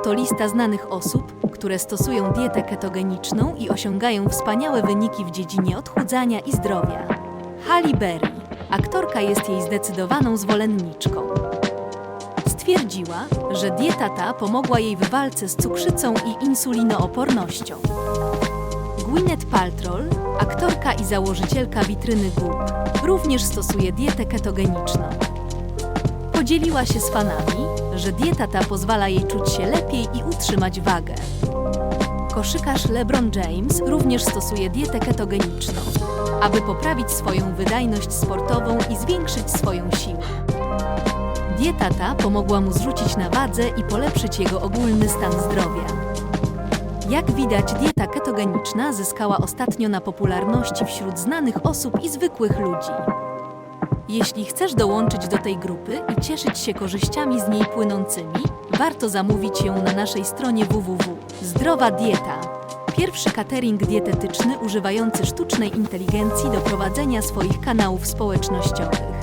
Oto lista znanych osób, które stosują dietę ketogeniczną i osiągają wspaniałe wyniki w dziedzinie odchudzania i zdrowia. Halle Berry, aktorka jest jej zdecydowaną zwolenniczką. Stwierdziła, że dieta ta pomogła jej w walce z cukrzycą i insulinoopornością. Gwyneth Paltrow, aktorka i założycielka witryny Goop, również stosuje dietę ketogeniczną. Podzieliła się z fanami, że dieta ta pozwala jej czuć się lepiej i utrzymać wagę. Koszykarz LeBron James również stosuje dietę ketogeniczną, aby poprawić swoją wydajność sportową i zwiększyć swoją siłę. Dieta ta pomogła mu zrzucić na wadze i polepszyć jego ogólny stan zdrowia. Jak widać, dieta ketogeniczna zyskała ostatnio na popularności wśród znanych osób i zwykłych ludzi. Jeśli chcesz dołączyć do tej grupy i cieszyć się korzyściami z niej płynącymi, warto zamówić ją na naszej stronie www. Zdrowa Dieta. Pierwszy catering dietetyczny używający sztucznej inteligencji do prowadzenia swoich kanałów społecznościowych.